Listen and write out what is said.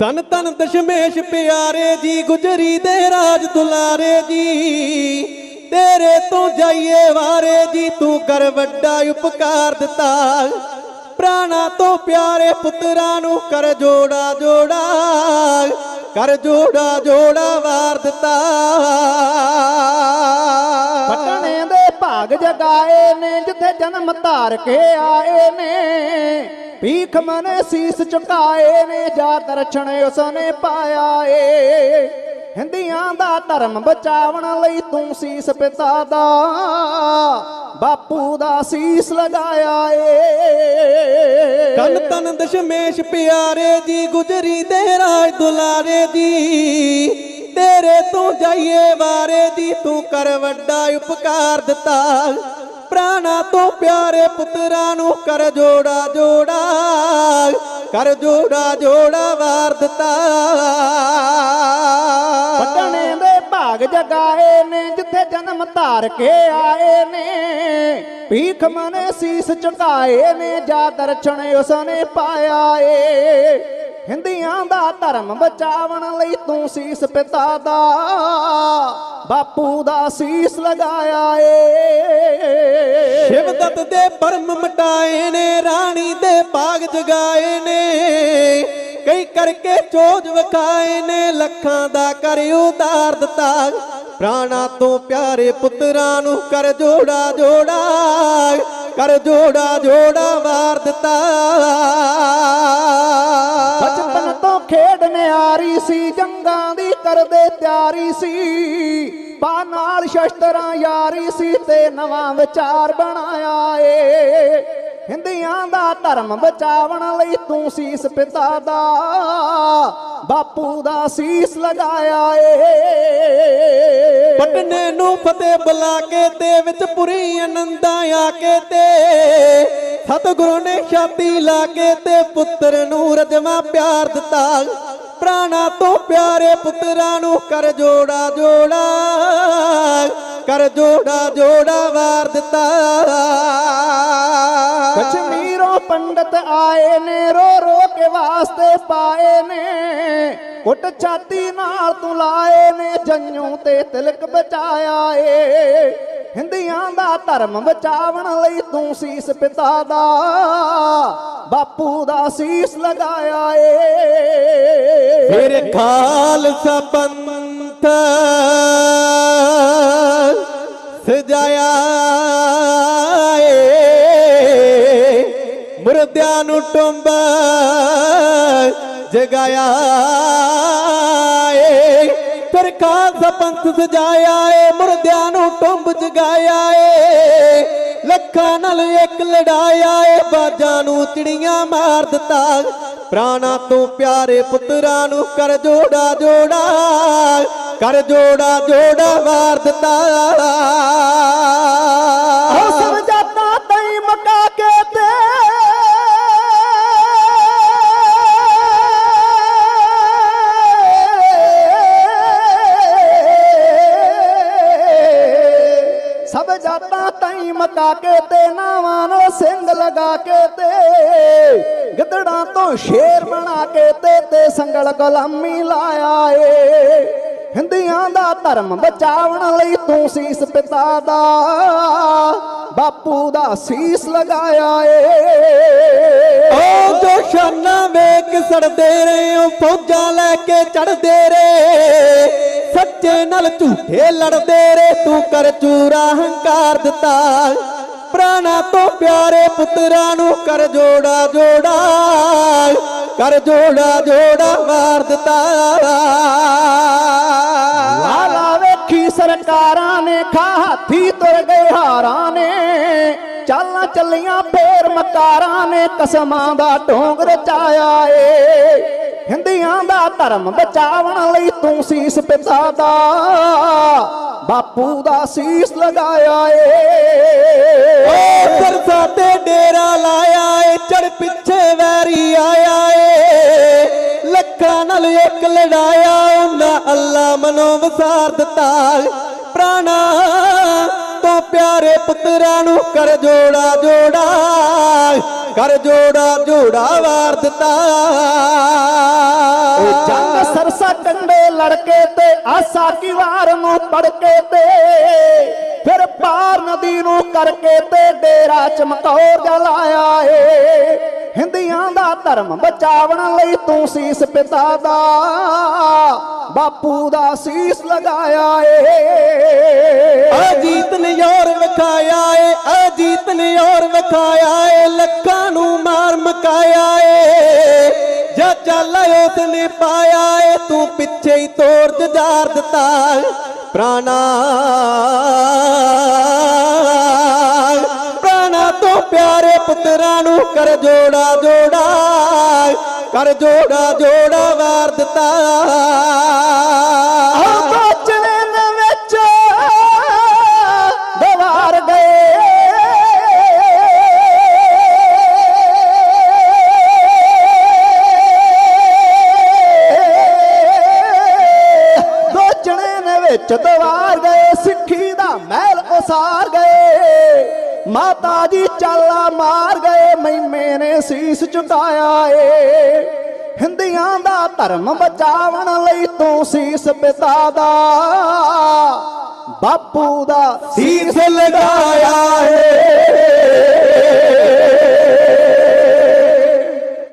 ਤਨ ਤਨ ਦਸ਼ਮੇਸ਼ ਪਿਆਰੇ ਜੀ, ਗੁਜਰੀ ਦੇ ਰਾਜ ਦੁਲਾਰੇ ਜੀ। ਤੇਰੇ ਤੋਂ ਜਾਈਏ ਵਾਰੇ ਜੀ, ਤੂੰ ਕਰ ਵੱਡਾ ਉਪਕਾਰ ਦਿੱਤਾ। ਪ੍ਰਾਣਾ ਤੋਂ ਪਿਆਰੇ ਪੁੱਤਰਾਂ ਨੂੰ ਕਰ ਜੋੜਾ ਜੋੜਾ, ਕਰ ਜੋੜਾ ਜੋੜਾ ਵਾਰ ਦਿੱਤਾ। ਪਟਣੇ ਦੇ ਭਾਗ ਜਗਾਏ ਨੇ, ਜਿੱਥੇ ਜਨਮ ਧਾਰ ਕੇ ਆਏ ਨੇ। ਭੀਖ ਮਨੇ ਸੀਸ ਝੁਕਾਏ ਨੇ ਜਾ ਦਰਸ਼ਨ ਉਸਨੇ ਪਾਇਆ ਏ ਹਿੰਦੀਆਂ ਦਾ ਧਰਮ ਬਚਾਵਣ ਲਈ ਤੂੰ ਸੀਸ ਪਿਤਾ ਦਾ, ਬਾਪੂ ਦਾ ਸੀਸ ਲਗਾਇਆ ਏ ਤਨ ਤਨ ਦਸ਼ਮੇਸ਼ ਪਿਆਰੇ ਦੀ ਗੁਜਰੀ ਦੇ ਰਾਜ ਦੁਲਾਰੇ ਦੀ ਤੇਰੇ ਤੋਂ ਜਾਈਏ ਵਾਰੇ ਦੀ ਤੂੰ ਕਰ ਵੱਡਾ ਉਪਕਾਰ ਦਿੱਤਾ। ਪ੍ਰਾਣਾ ਤੋਂ ਪਿਆਰੇ ਪੁੱਤਰਾਂ ਨੂੰ ਕਰ ਜੋੜਾ ਜੋੜਾ, ਕਰ ਜੋੜਾ ਜੋੜਾ ਵਾਰ ਦਿੱਤਾ। ਪਟਣੇ ਦੇ ਭਾਗ ਜਗਾਏ ਨੇ, ਜਿੱਥੇ ਜਨਮ ਧਾਰ ਕੇ ਆਏ ਨੇ। ਭੀਖ ਮਨੇ ਸੀਸ ਝੁਕਾਏ ਨੇ ਜਾ ਦਰਸ਼ਨ ਉਸਨੇ ਪਾਇਆ ਏ। ਹਿੰਦੀਆਂ ਦਾ ਧਰਮ ਬਚਾਵਣ ਲਈ ਤੂੰ ਸੀਸ ਪਿਤਾ ਦਾ, ਬਾਪੂ ਦਾ ਸੀਸ ਲਗਾਇਆ ਏ। ਸ਼ਿਵ ਦੇ ਪਰਮ ਮਟਾਏ ਨੇ, ਰਾਣੀ ਦੇ ਬਾਗ ਜਗਾਏ ਨੇ। ਕਈ ਕਰਕੇ ਚੋਜ ਵਿਖਾਏ ਨੇ, ਲੱਖਾਂ ਦਾ ਕਰ ਉਤਾਰ ਦਿੱਤਾ। ਪ੍ਰਾਣਾ ਤੋਂ ਪਿਆਰੇ ਪੁੱਤਰਾਂ ਨੂੰ ਕਰ ਜੋੜਾ ਜੋੜਾ, ਕਰ ਜੋੜਾ ਜੋੜਾ ਵਾਰ ਦਿੱਤਾ। ਖੇਡ ਨਿਆਰੀ ਸੀ, ਜੰਗਾਂ ਦੀ ਕਰਦੇ ਤਿਆਰੀ ਸੀ। ਪਾ ਨਾਲ ਸ਼ਸਤਰਾਂ ਯਾਰੀ ਸੀ ਤੇ ਨਵਾਂ ਵਿਚਾਰ ਬਣਾਇਆ ਏ। ਹਿੰਦੀਆਂ ਦਾ ਧਰਮ ਬਚਾਵਣ ਲਈ ਤੂੰ ਸੀਸ ਪਿਤਾ ਦਾ, ਬਾਪੂ ਦਾ ਸੀਸ ਲਗਾਇਆ ਏ। ਪਟਨੇ ਨੂੰ ਫਤਿਹ ਬੁਲਾ ਕੇ ਤੇ ਵਿੱਚ ਪੁਰੀ ਆਨੰਦਾਂ ਆ ਕੇ ਤੇ ਸਤਿਗੁਰੂ ਨੇ ਛਾਤੀ ਲਾ ਕੇ ਤੇ ਪੁੱਤਰ ਨੂੰ ਰਜਵਾ ਪਿਆਰ ਦਿੱਤਾ। ਪ੍ਰਾਣਾ ਤੋਂ ਪਿਆਰੇ ਪੁੱਤਰਾਂ ਨੂੰ ਕਰ ਜੋੜਾ ਜੋੜਾ, ਕਰ ਜੋੜਾ ਜੋੜਾ ਵਾਰ ਦਿੱਤਾ। ਕਸ਼ਮੀਰੋਂ ਪੰਡਤ ਆਏ ਨੇ, ਰੋ ਰੋ ਕੇ ਵਾਸਤੇ ਪਾਏ ਨੇ। ਕੁੱਟ ਛਾਤੀ ਨਾਲ ਤੂੰ ਲਾਏ ਨੇ ਜੰਨੂ ਤੇ ਤਿਲਕ ਬਚਾਇਆ ਏ। ਹਿੰਦੀਆਂ ਦਾ ਧਰਮ ਬਚਾਵਣ ਲਈ ਤੂੰ ਸੀਸ ਪਿਤਾ ਦਾ, ਬਾਪੂ ਦਾ ਸੀਸ ਲਗਾਇਆ ਏ। ਫਿਰ ਖਾਲਸਾ ਪੰਥ ਸਜਾਇਆ ਏ। ਮੁਰਦਿਆਂ ਨੂੰ ਟੁੰਬ ਜਗਾਇਆ ਫਿਰ ਪੰਥ ਸਜਾਇਆ ਏ, ਮੁਰਦਿਆਂ ਨੂੰ ਟੁੰਬ ਜਗਾਇਆ ਏ। ਲੱਖਾਂ ਨਾਲ ਇੱਕ ਲੜਾਇਆ ਏ, ਬਾਜਾਂ ਨੂੰ ਚਿੜੀਆਂ ਮਾਰ ਦਿੱਤਾ। ਪ੍ਰਾਣਾ ਤੋਂ ਪਿਆਰੇ ਪੁੱਤਰਾਂ ਨੂੰ ਕਰ ਜੋੜਾ ਜੋੜਾ, ਕਰ ਜੋੜਾ ਜੋੜਾ ਮਾਰ ਦਿੱਤਾ। ਤਈ ਕੇ ਤੇ ਨਾਵਾਂ ਨੂੰ ਸਿੰਘ ਲਗਾ ਕੇ ਤੇ ਗਿੱਦੜਾਂ ਤੋਂ ਸ਼ੇਰ ਬਣਾ ਕੇ ਤੇ ਤੇ ਸੰਗਲ ਗੁਲਾਮੀ ਲਾਇਆ ਏ। ਹਿੰਦੀਆਂ ਦਾ ਧਰਮ ਬਚਾਵਣ ਲਈ ਤੂੰ ਸੀਸ ਪਿਤਾ ਦਾ, ਬਾਪੂ ਦਾ ਸੀਸ ਲਗਾਇਆ ਏ। ਓ ਜੋ ਵੇਖ ਸੜਦੇ ਰਹੇ, ਓ ਫੌਜਾਂ ਲੈ ਕੇ ਚੜਦੇ ਰਹੇ। ਸੱਚੇ ਨਾਲ ਝੂਠੇ ਲੜਦੇ ਰਹੇ ਤੂੰ ਕਰ ਚੂਰਾ ਹੰਕਾਰ ਦਿੱਤਾ। ਪ੍ਰਾਣਾ ਤੋਂ ਪਿਆਰੇ ਪੁੱਤਰਾਂ ਨੂੰ ਕਰ ਜੋੜਾ ਜੋੜਾ, ਕਰ ਜੋੜਾ ਜੋੜਾ ਮਾਰ ਦਿੱਤਾ। ਵਾਲਾ ਵੇਖੀ ਸਰਕਾਰਾਂ ਨੇ, ਖਾ ਹਾਥੀ ਤੁਰ ਗਏ ਹਾਰਾਂ ਨੇ। ਚਾਲਾਂ ਚੱਲੀਆਂ ਫੇਰ ਮਕਾਰਾਂ ਨੇ, ਕਸਮਾਂ ਦਾ ਢੋਂਗ ਰਚਾਇਆ ਏ। ਹਿੰਦੀਆਂ ਦਾ ਧਰਮ ਬਚਾਵਣ ਲਈ ਤੂੰ ਸੀਸ ਪਿਤਾ ਦਾ, ਬਾਪੂ ਦਾ ਸੀਸ ਲਗਾਇਆ ਏ। ਓ ਸਰਸਾ ਤੇ ਡੇਰਾ ਲਾਇਆ ਏ ਚੜ ਪਿੱਛੇ ਵੈਰੀ ਆਇਆ ਏ। ਲੱਖਾਂ ਨਾਲ ਇੱਕ ਲੜਾਇਆ, ਉਹਨਾਂ ਅੱਲਾ ਮਨੋਂ ਵਸਾਰ ਦਿੱਤਾ ਪ੍ਰਾਣਾ ਤੋਂ ਪਿਆਰੇ ਪੁੱਤਰਾਂ ਨੂੰ ਕਰ ਜੋੜਾ ਜੋੜਾ। ਕਰ ਜੋੜਾ ਜੋੜਾ ਵਾਰ ਦਿੱਤਾ। ਇਹ ਜੰਗ ਸਰਸਾ ਕੰਡੇ ਲੜਕੇ ਤੇ, ਆਸਾ ਕੀ ਵਾਰ ਨੂੰ ਪੜਕੇ ਤੇ। ਫਿਰ ਪਾਰ ਨਦੀ ਨੂੰ ਕਰਕੇ ਤੇ ਡੇਰਾ ਚਮਕੌਰ ਜਲਾਇਆ ਏ। ਹਿੰਦੀਆਂ ਦਾ ਧਰਮ ਬਚਾਵਣ ਲਈ ਤੂੰ ਸੀਸ ਪਿਤਾ ਦਾ, ਬਾਪੂ ਦਾ ਸੀਸ ਲਗਾਇਆ ਏ। ਅਜੀਤ ਨੇ ਯਾਰ ਵਿਖਾਇਆ ਏ, ਅਜੀਤ ਨੇ ਯਾਰ ਵਿਖਾਇਆ ਏ, ਲੱਖਾਂ ਨੂੰ ਮਾਰ ਮਕਾਇਆ ਏ। ਜਾ ਚੱਲ ਉਸ ਨੇ ਪਾਇਆ ਏ, ਤੂੰ ਪਿੱਛੇ ਹੀ ਤੋੜ ਜਜਾਰ ਦਿੱਤਾ। ਪ੍ਰਾਣਾ ਪਿਆਰੇ ਪੁੱਤਰਾਂ ਨੂੰ ਕਰ ਜੋੜਾ ਜੋੜਾ, ਕਰ ਜੋੜਾ ਜੋੜਾ ਵਾਰ ਦਿੱਤਾ। ਆ ਬਚਨੇ ਵਿੱਚ ਦਵਾਰ ਗਏ। ਦੋਚਣੇ ਦੇ ਵਿੱਚ ਦਵਾਰ ਗਏ, ਸਿੱਖੀ ਦਾ ਮਹਿਲ ਉਸਾਰ ਗਏ। ਮਾਤਾ ਜੀ ਚਾਲਾ ਮਾਰ ਗਏ ਮੈਮੇ ਨੇ ਸੀਸ ਝੁਕਾਇਆ ਏ। ਹਿੰਦੀਆਂ ਦਾ ਧਰਮ ਬਚਾਉਣ ਲਈ ਤੂੰ ਸੀਸ ਪਿਤਾ ਦਾ ਬਾਪੂ ਦਾ ਸੀਸ ਲਗਾਇਆ ਏ।